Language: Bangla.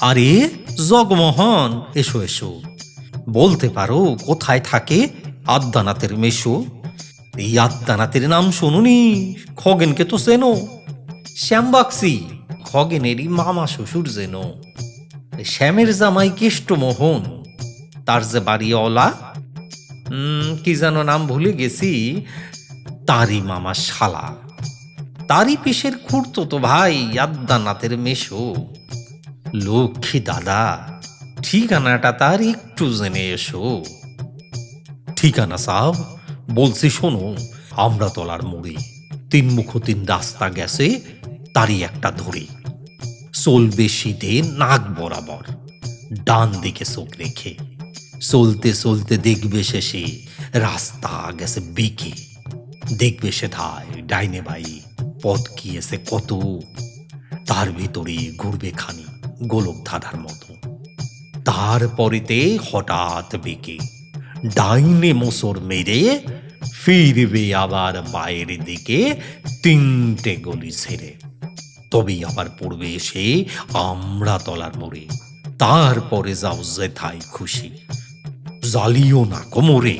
আরে জগমোহন এসো এসো। বলতে পারো কোথায় থাকে আদ্যানাথের মেশো? এই আদ্যানাথের নাম শুনুনি খগেনকে তো চেনো। শ্যামবাক্সি খগেনেরই মামা শ্বশুর যেন। শ্যামের জামাই কেষ্টমোহন তার যে বাড়িওয়ালা উম, কি যেন নাম ভুলে গেছি তারই মামা শালা। তারই পিসের খুঁড়তো তো ভাই আদ্যানাথের মেশো। লক্ষ্মী দাদা, ঠিকানাটা তার একটু জেনে এসো। ঠিকানা সাহ বলছি শোনো আমরা তলার মোড়ে। তিন মুখ তিন রাস্তা গেছে, তারই একটা ধরে। চলবে শীতে নাক বরাবর ডান দিকে চোখ রেখে। চলতে চলতে দেখবে শেষে রাস্তা গেছে বেঁকে। দেখবে সে ধায়, ডাইনে বাই পথ গিয়েছে কত। তার ভিতরে ঘুরবে খানি। গোলক ধাঁধার মতো তারপরেতে হঠাৎ বেঁকে ডাইনে মোসর মেরে ফিরবে আবার বাইরের দিকে তিনটে গলি ছেড়ে। তবেই আবার পড়বে এসে আমরা তলার মোড়ে। তারপরে যাও যেথায় খুশি। জ্বালিও না কোমরে।